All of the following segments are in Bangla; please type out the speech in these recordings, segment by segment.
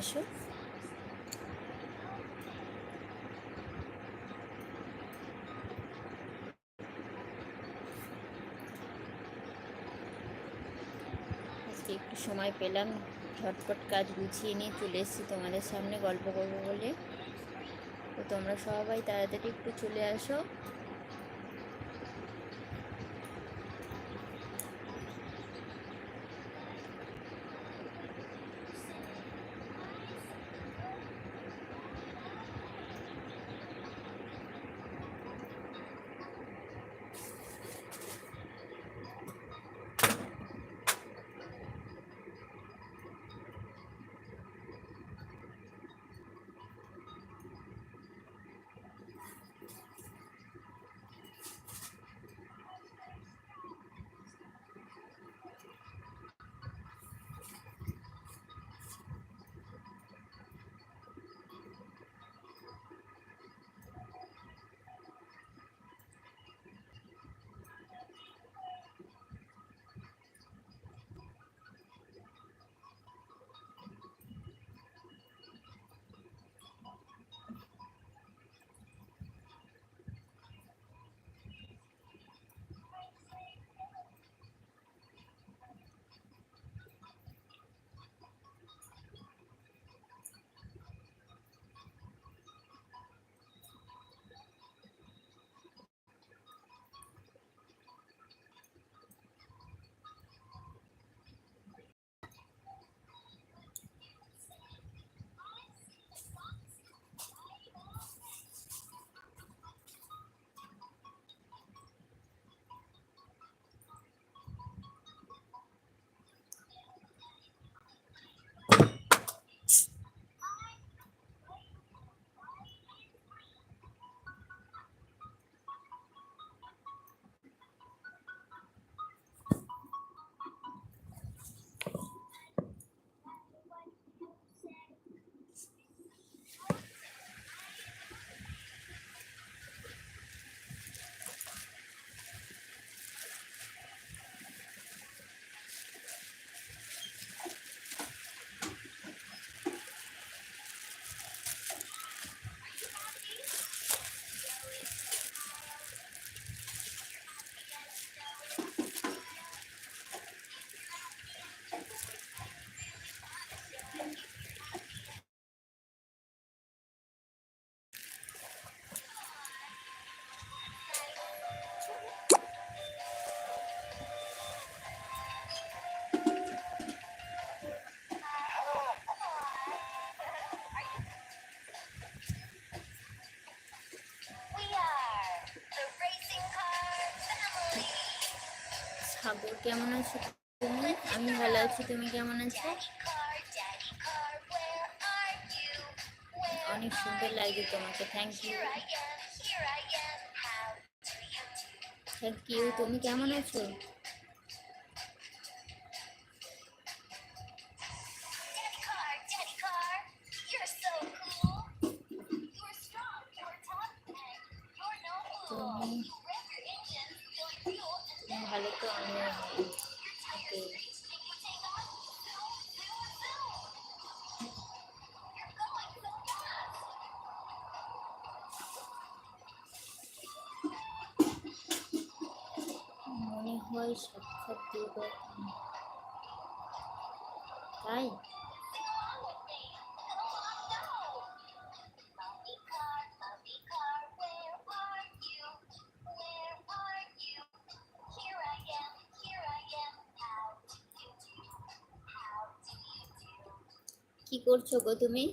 এসো। একটু সময় পেলাম, ঝটপট কাজ গুছিয়ে নিয়ে চলে এসেছি তোমাদের সামনে গল্প করব বলে। তো তোমরা সবাই তাড়াতাড়ি একটু চলে আসো। কেমন আছো তুমি? আমি ভালো আছি, তুমি কেমন আছো? অনেক সুন্দর লাগে তোমাকে থ্যাংক ইউ থ্যাংক ইউ তুমি কেমন আছো? はい。কি করছ গো তুমি?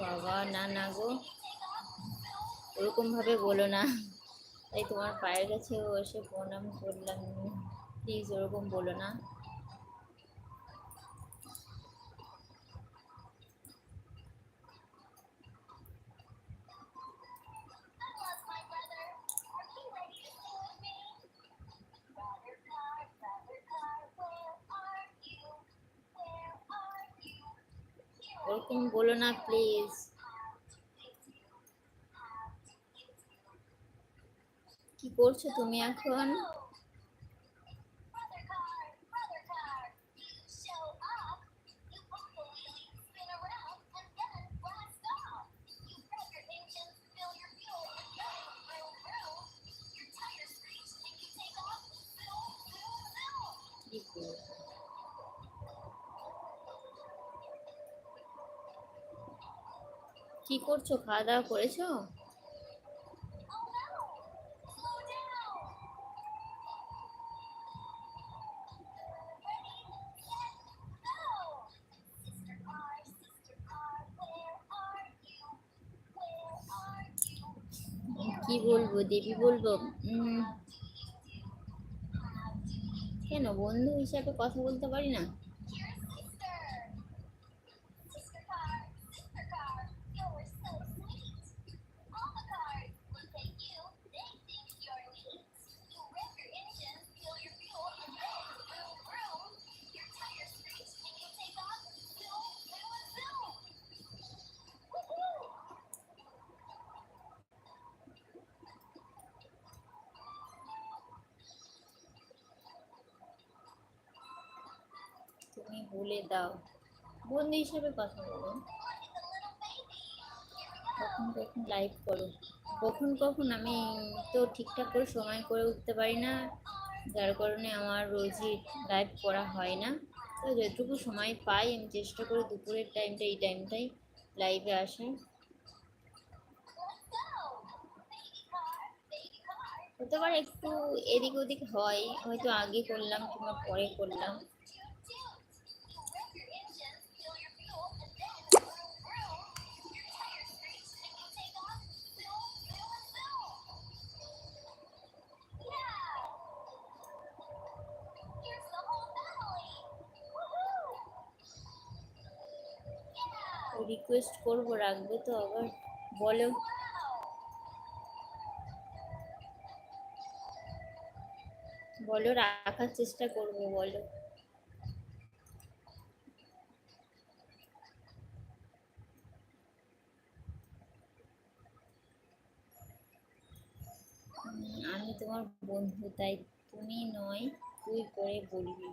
বাবা, না না গো। ওরকমভাবে বলো না। তাই তোমার পায়ের কাছেও এসে প্রণাম করলাম। প্লিজ ওরকম বলো না। ওরকম বলো না প্লিজ কি করছ তুমি এখন? কি করছ? খাওয়া দাওয়া করেছ? কি বলব? দেবী বলব? কেন? বন্ধু হিসাবে কথা বলতে পারি না? বলে দাও। বন্ধু হিসাবে কথা বলো। কখন কখন লাইভ করো? কখন কখন? আমি তো ঠিকঠাক করে সময় করে উঠতে পারি না। যার কারণে আমার রোজই লাইভ করা হয় না। তো যেটুকু সময় পাই, আমি চেষ্টা করি দুপুরের টাইমটা এই টাইমটাই লাইভে আসার. হতে পারে একটু এদিক ওদিক হয়। হয়তো আগে করলাম কিংবা পরে করলাম। রিকোয়েস্ট করব, রাখবে তো আবার, বলো। বলো, রাখার চেষ্টা করব, বলো। আমি তোমার বন্ধু, তাই তুমি নয়, তুই করে বলবি।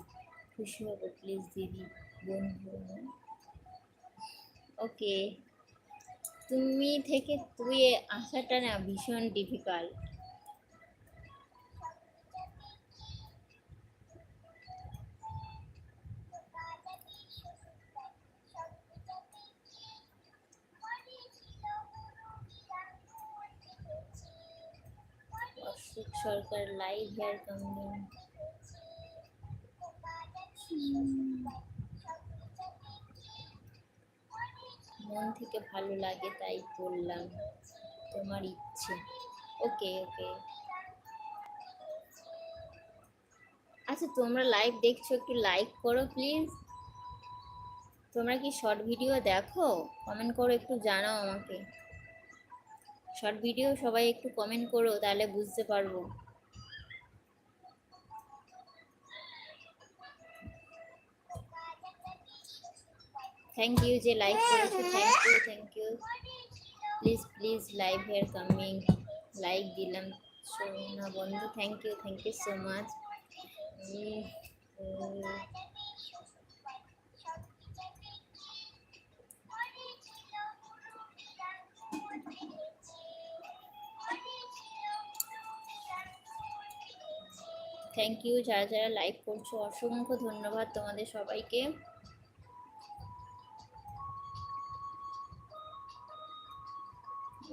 খুশি হব প্লিজ দিদি, বন্ধু ওকে। তুমি থেকে তুই আসাটা না ভীষণ difficult Sarkar live here coming মন থেকে ভালো লাগে, তাই বললাম। তোমার ইচ্ছে। ওকে ওকে আচ্ছা তোমরা লাইভ দেখছ, একটু লাইক করো প্লিজ তোমরা কি শর্ট ভিডিও দেখো? কমেন্ট করো, একটু জানাও আমাকে। শর্ট ভিডিও সবাই একটু কমেন্ট করো, তাহলে বুঝতে পারব। থ্যাংক ইউ যে লাইক করেছ thank you thank you please please live here coming like দিলাম সোনা বন্ধু thank you thank you so much thank you যারা যারা লাইক করছ, অসংখ্য ধন্যবাদ তোমাদের সবাইকে।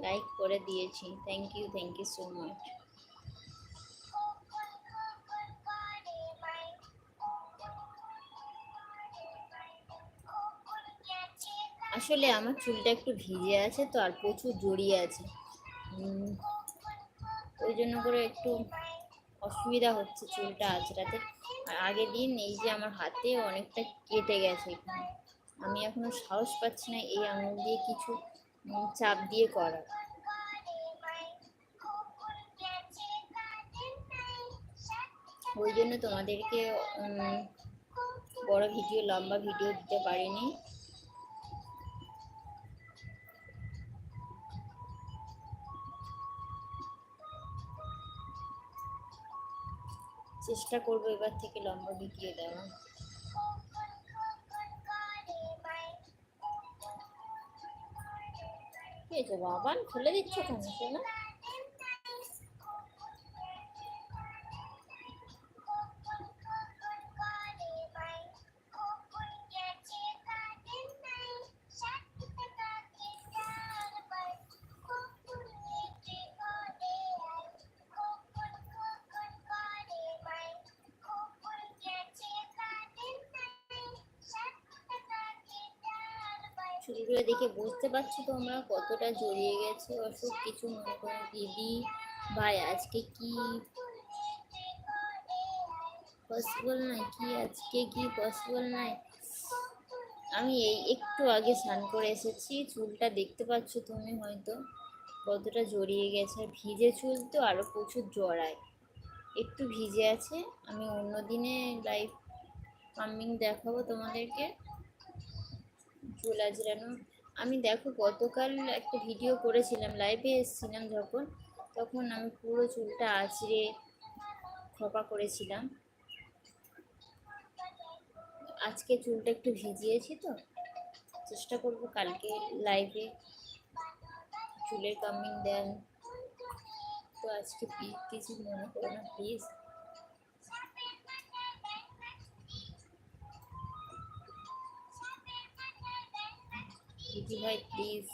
লাইক করে দিয়েছি। Thank you thank you so much আসলে আমার চুলটা একটু ভিজে আছে তো, আর প্রচুর জড়িয়ে আছে। ওই জন্য করে একটু অসুবিধা হচ্ছে চুলটা আঁচড়াতে। আর আগের দিন এই যে আমার হাতে অনেকটা কেটে গেছে। এখানে আমি এখনও সাহস পাচ্ছি না এই আঙুল দিয়ে কিছু চাপ দিয়ে করা। ওই জন্য তোমাদেরকে বড় ভিডিও, লম্বা ভিডিও দিতে পারিনি। চেষ্টা করব এবার থেকে লম্বা ভিডিও দেওয়া কি হয়েছে বাবান খুলে দিচ্ছ কেন শোনা চুলগুলো দেখে বুঝতে পারছ তোমরা কতটা জড়িয়ে গেছে অসুখ? কিছু মনে করো দিদি, ভাই, আজকে কি পসিবল নাই কি আজকে কি পসিবল নাই আমি এই একটু আগে স্নান করে এসেছি, চুলটা দেখতে পাচ্ছ তুমি হয়তো কতটা জড়িয়ে গেছে। আর ভিজে চুল তো আরও প্রচুর জড়ায়। একটু ভিজে আছে, আমি অন্য দিনে লাইভ পাম্পিং দেখাবো তোমাদেরকে। চুল আজরানো আমি দেখো গতকাল একটা ভিডিও করেছিলাম লাইভে এসেছিলাম যখন, তখন আমি পুরো চুলটা আঁচড়ে খপা করেছিলাম। আজকে চুলটা একটু ভিজিয়েছি তো, চেষ্টা করব কালকে লাইভে চুলের কামিং দেন। তো আজকে কিছু মনে করো না প্লিজ দিদি ভাই প্লিজ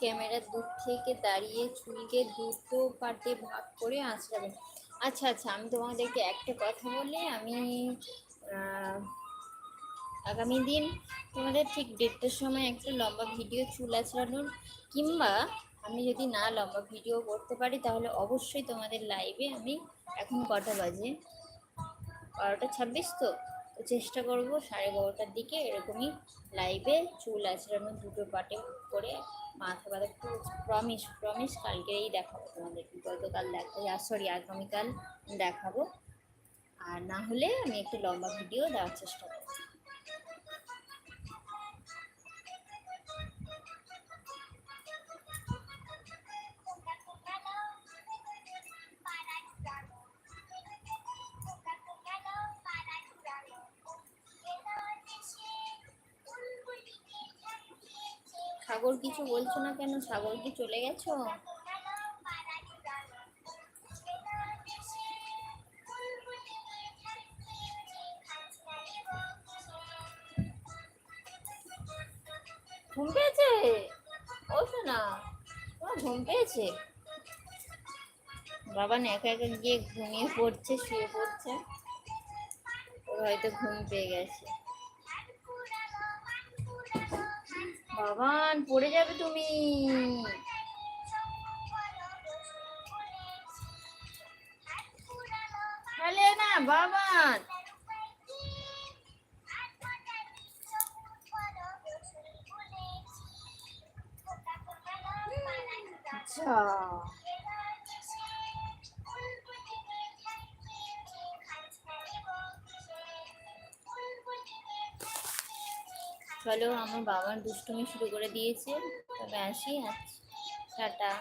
ক্যামেরার দূর থেকে দাঁড়িয়ে চুলকে দুটো পার্টে ভাগ করে আঁচড়াবেন আচ্ছা আচ্ছা আমি তোমাদেরকে একটা কথা বলে। আমি আগামী দিন তোমাদের ঠিক দেড়টার সময় একটা লম্বা ভিডিও চুল আঁচড়ানোর, কিংবা আমি যদি না লম্বা ভিডিও করতে পারি, তাহলে অবশ্যই তোমাদের লাইভে আমি এখন কটা বাজে? বারোটা ছাব্বিশ তো? চেষ্টা করব সাড়ে বারোটার দিকে এরকমই লাইভে চুল আঁচড়ানো দুটো পাটে করে মাথা ব্যথা একটু প্রমিস প্রমিস কালকেই দেখাবো তোমাদেরকে গতকাল দেখা সরি আগামীকাল দেখাবো। আর না হলে আমি একটু লম্বা ভিডিও দেওয়ার চেষ্টা করব সাগর কিছু বলছো না কেন? সাগর কি চলে গেছো? ঘুম পেয়েছে? ও শোনা তোমার ঘুম পেয়েছে? বাবা একা একা গিয়ে ঘুমিয়ে পড়ছে, শুয়ে পড়ছে। ওর হয়তো ঘুম পেয়ে গেছে। বাবান পড়ে যাবে তুমি। খেলে না বাবান আচ্ছা। চলো আমার বাবার দুষ্টুমি শুরু করে দিয়েছে। তবে আসি আজ টাটা।